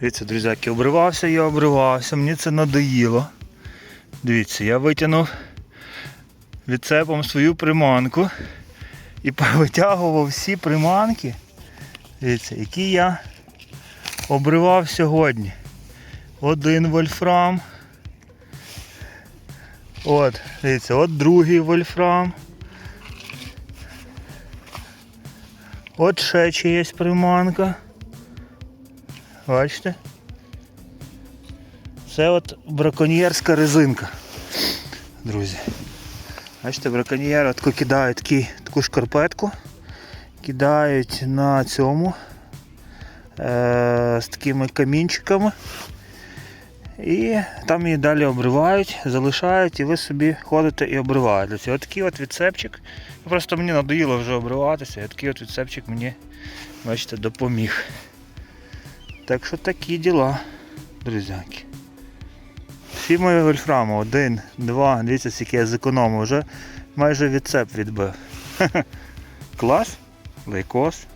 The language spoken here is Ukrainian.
Дивіться, друзяки, обривався я, обривався, мені це надоїло. Дивіться, я витягнув відцепом свою приманку і повитягував всі приманки, дивіться, які я обривав сьогодні. Один вольфрам. От, дивіться, от другий вольфрам. От ще чиясь приманка. Бачите? Це от браконьєрська резинка. Друзі. Бачите, браконьєри таку кидають такі, таку шкарпетку. Кидають на цьому е, з такими камінчиками. І там її далі обривають, залишають і ви собі ходите і обриваєте. Ось такий от відцепчик. Просто мені надоїло вже обриватися, і такий от відцепчик мені, бачите, допоміг. Так що такі діла, друзяки. Всі мої вольфрами, один, два, дивіться, скільки я зекономив, вже майже відцеп відбив. Клас, лейкос.